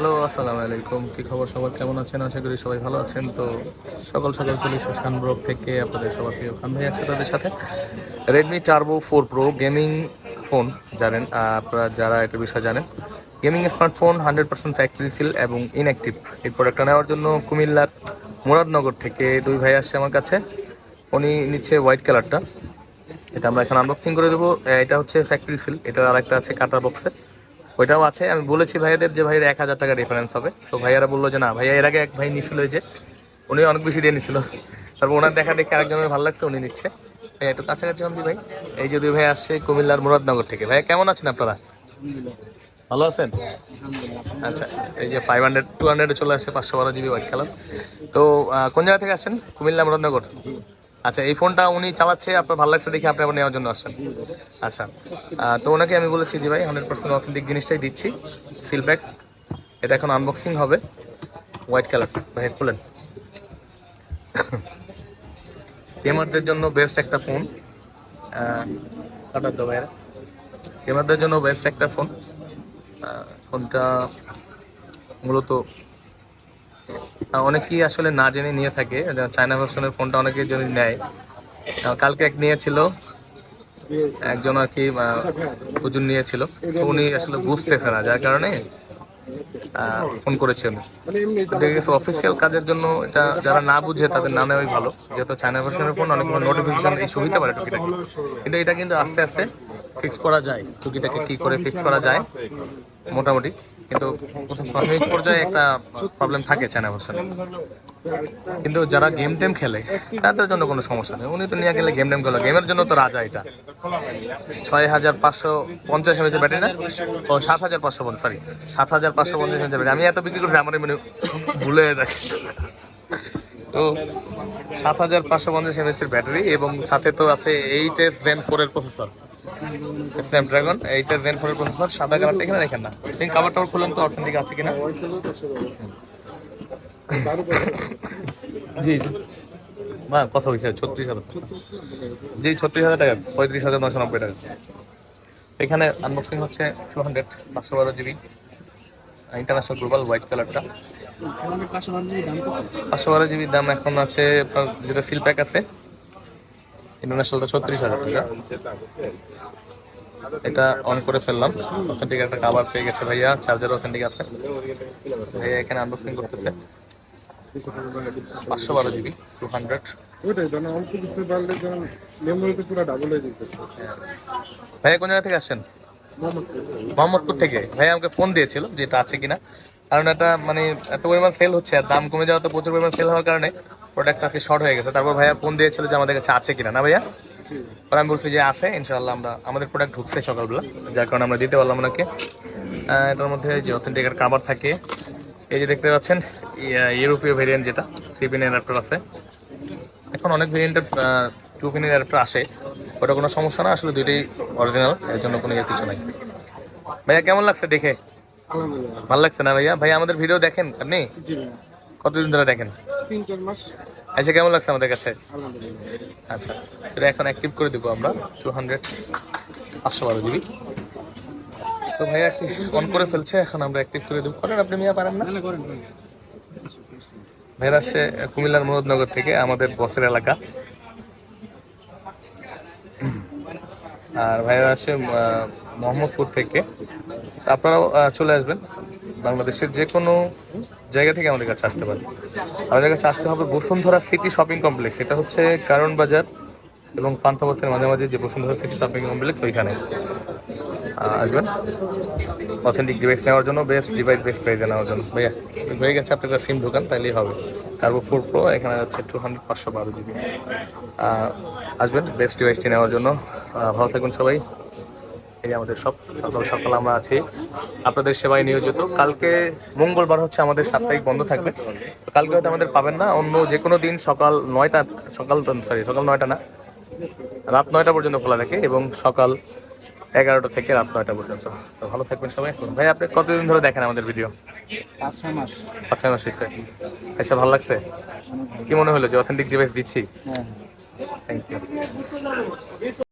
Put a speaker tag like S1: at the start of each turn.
S1: Hello, আসসালামু আলাইকুম। কি খবর সবার? কেমন আছেন? আশা করি সবাই ভালো আছেন। তো সকাল সকাল চলে এসেছে খান ব্লগ থেকে আপনাদের সবার প্রিয় খান ভাই আছে তাদের সাথে। Redmi Turbo four pro gaming phone জানেন আপনারা যারা এটার বিষয়ে জানেন gaming smartphone hundred percent factory seal এবং ইনঅ্যাক্টিভ এই প্রোডাক্টটা নেওয়ার জন্য কুমিল্লার মুরাদনগর থেকে দুই ভাই আসছে আমার কাছে। উনি নিচ্ছে হোয়াইট কালারটা এটা আমরা এখন আনবক্সিং করে দেবো। এটা হচ্ছে ফ্যাক্টরি সিল এটার আরেকটা আছে কাটার বক্সে ওইটাও আছে। আমি বলেছি ভাইয়াদের যে ভাইয়ের এক হাজার টাকা ডিফারেন্স হবে। তো ভাইয়ারা বলল যে, না, ভাইয়া, এর আগে এক ভাই নিছিল যে উনি অনেক বেশি দিয়ে নিছিল। তারপর ওনার দেখা দেখে আরেকজনের ভালো লাগছে, উনি নিচ্ছে। ভাইয়া, একটু কাছাকাছি হন ভাই। এই যে দুই ভাই আসছে কুমিল্লার মুরাদনগর থেকে। ভাইয়া, কেমন আছেন আপনারা? ভালো আছেন? আচ্ছা এই যে ফাইভ হান্ড্রেড টু হান্ড্রেডে চলে আসছে, পাঁচশো বারো জিবি হোয়াইট কালার তো কোন জায়গা থেকে আসছেন? কুমিল্লা মুরাদনগর? আচ্ছা এই ফোনটা উনি চালাচ্ছে, আপনার ভালো লাগছে দেখে আপনি আবার নেওয়ার জন্য আসছেন। আচ্ছা তো ওনাকে আমি বলেছি যে ভাই হান্ড্রেড পার্সেন্ট অথেন্টিক জিনিসটাই দিচ্ছি সিল প্যাক এটা এখন আনবক্সিং হবে হোয়াইট কালার ভাই, খুলেন। গেমারদের জন্য বেস্ট একটা ফোন কাটার গেমারদের জন্য বেস্ট একটা ফোন ফোনটা মূলত অনেকেই আসলে না জেনে নিয়ে থাকে। চায়না ভার্সনের ফোনটা অনেকে যদি নেয়। কালকে এক নিয়েছিল। একজন আর কি হুজুর নিয়েছিল। উনি আসলে বুঝতেছে না, যার কারণে ফোন করেছেন। অফিসিয়াল কাজের জন্য এটা যারা না বুঝে তাদের না নেওয়াই ভালো। যেহেতু চায়না ভার্সনের ফোন অনেক নোটিফিকেশন ইস্যু হইতে পারে টুকিটাকি। কিন্তু এটা কিন্তু আস্তে আস্তে ফিক্স করা যায়। টুকিটাকে কি করে ফিক্স করা যায়, মোটামুটি। কিন্তু প্রথম প্রাথমিক পর্যায়ে একটা প্রবলেম থাকে চায়না ভার্সনে কিন্তু যারা গেম টেম খেলে, তাদের জন্য কোনো সমস্যা নেই। উনি তো নিয়ে গেলে গেম টেম খেলো। গেমের জন্য তো রাজা এটা। ছয় হাজার পাঁচশো পঞ্চাশ এমএচের ব্যাটারি না? ও, সাত হাজার পাঁচশো পঞ্চাশ সরি সাত হাজার পাঁচশো পঞ্চাশ এমএচের ব্যাটারি আমি এত বিক্রি করছি, আমার মানে ভুলে যায়। তো, সাত হাজার পাঁচশো পঞ্চাশ এমএচের ব্যাটারি এবং সাথে তো আছে এইট এস জেন ফোরের প্রসেসর স্ন্যাপড্রাগন এইট জেন ফোরের প্রসেসর সাদা কালারটা এখানে দেখেন না। আপনি কাভার টাভার খুলেন তো অর্থনৈতিক আছে কিনা? জি মা, কথা হয়েছে ছত্রিশ হাজার। জি, ছত্রিশ হাজার টাকা, পঁয়ত্রিশ হাজার নশো নব্বই টাকা। এখানে আনবক্সিং হচ্ছে টু হান্ড্রেড পাঁচশো বারো জিবি। ইন্টারন্যাশনাল গ্লোবাল হোয়াইট কালারটা পাঁচশো বারো জিবির দাম এখন আছে আপনার, যেটা সিল প্যাক আছে ইন্টারন্যাশনালটা ছত্রিশ হাজার টাকা। এটা অন করে ফেললাম। অথেন্টিক একটা কাভার পেয়ে গেছে ভাইয়া চার্জার অথেন্টিক আছে। ভাইয়া এখানে আনবক্সিং করতেছে। পাঁচশো বারো জিবি টু হান্ড্রেড ভাইয়া কোন জায়গা থেকে আসছেন?
S2: মোহাম্মদপুর
S1: থেকে। ভাইয়া আমাকে ফোন দিয়েছিল যে এটা আছে কিনা। কারণ এটা মানে এত পরিমাণ সেল হচ্ছে আর দাম কমে যাওয়া তো প্রচুর পরিমাণ সেল হওয়ার কারণে প্রোডাক্ট আজকে শর্ট হয়ে গেছে। তারপর ভাইয়া ফোন দিয়েছিল যে আমাদের কাছে আছে কিনা। না ভাইয়া? পরে আমি বলছি যে আছে ইনশাল্লাহ আমরা আমাদের প্রোডাক্ট ঢুকছে সকালবেলা। যার কারণে আমরা দিতে পারলাম ওনাকে। এটার মধ্যে যে অথেন্টিকের কাবার থাকে। এই যে দেখতে পাচ্ছেন ইউরোপীয় ভেরিয়েন্ট যেটা থ্রি পিন অ্যাডাপ্টার আছে। এখন অনেক ভেরিয়েন্টের টু পিনের অ্যাডাপ্টার আসে। ওটা কোনো সমস্যা না আসলে দুইটাই অরিজিনাল এর জন্য কোনো ইয়ে কিছু নাই। ভাইয়া কেমন লাগছে দেখে? ভালো লাগছে না ভাইয়া? ভাইয়া আমাদের ভিডিও দেখেন আপনি? কতদিন ধরে দেখেন?
S2: তিন চার মাস।
S1: আচ্ছা কেমন লাগছে আমাদের কাছে? আচ্ছা এটা এখন অ্যাক্টিভ করে দিব আমরা টু হান্ড্রেড পাঁচশো বারো জিবি তো একটি অন করে ফেলছে এখন আমরা অ্যাক্টিভ করে দেবো। করেন আপনি মিয়া পারেন না? ভাইরা আসছে কুমিল্লার মুরাদনগর থেকে আমাদের বসের এলাকা। আর ভাইরা আসে মোহাম্মদপুর থেকে। আপনারাও চলে আসবেন। বাংলাদেশের যে কোনো জায়গা থেকে আমাদের কাছে আসতে পারে। আমাদের কাছে আসতে হবে বসুন্ধরা সিটি শপিং কমপ্লেক্স। এটা হচ্ছে কারণ বাজার এবং পান্থপথের মাঝামাঝি যে বসুন্ধরা সিটি শপিং কমপ্লেক্স, ওইখানে। আসবেন। অথেন্টিক ডিভাইস নেওয়ার জন্য বেস্ট ডিভাইস বেস্ট প্রাইজে নেওয়ার জন্য। ভাইয়া, হয়ে গেছে আপনার কাছে সিম দোকান, তাইলেই হবে। কার্বো ফোর প্রো এখানে আছে টু হান্ড্রেড পাঁচশো বারো জিবি আসবেন বেস্ট ডিভাইসটি নেওয়ার জন্য। ভালো থাকুন সবাই। এই আমাদের সব সকাল সকাল আমরা আছি। আপনাদের সেবায় নিয়োজিত। কালকে মঙ্গলবার হচ্ছে আমাদের সাপ্তাহিক বন্ধ থাকবে। তো কালকে হয়তো আমাদের পাবেন না। অন্য যে কোনো দিন সকাল নয়টা সকাল সরি সকাল নয়টা না রাত নয়টা পর্যন্ত খোলা থাকে এবং সকাল এগারোটা থেকে রাত নয়টা পর্যন্ত। তো ভালো থাকবেন সবাই। ভাই আপনি কতদিন ধরে দেখেন আমাদের ভিডিও
S2: পাঁচ ছয় মাস।
S1: আচ্ছা মাস হয়েছে। আচ্ছা ভালো লাগছে? কি মনে হলো যে অথেন্টিক ডিভাইস দিচ্ছি? Thank you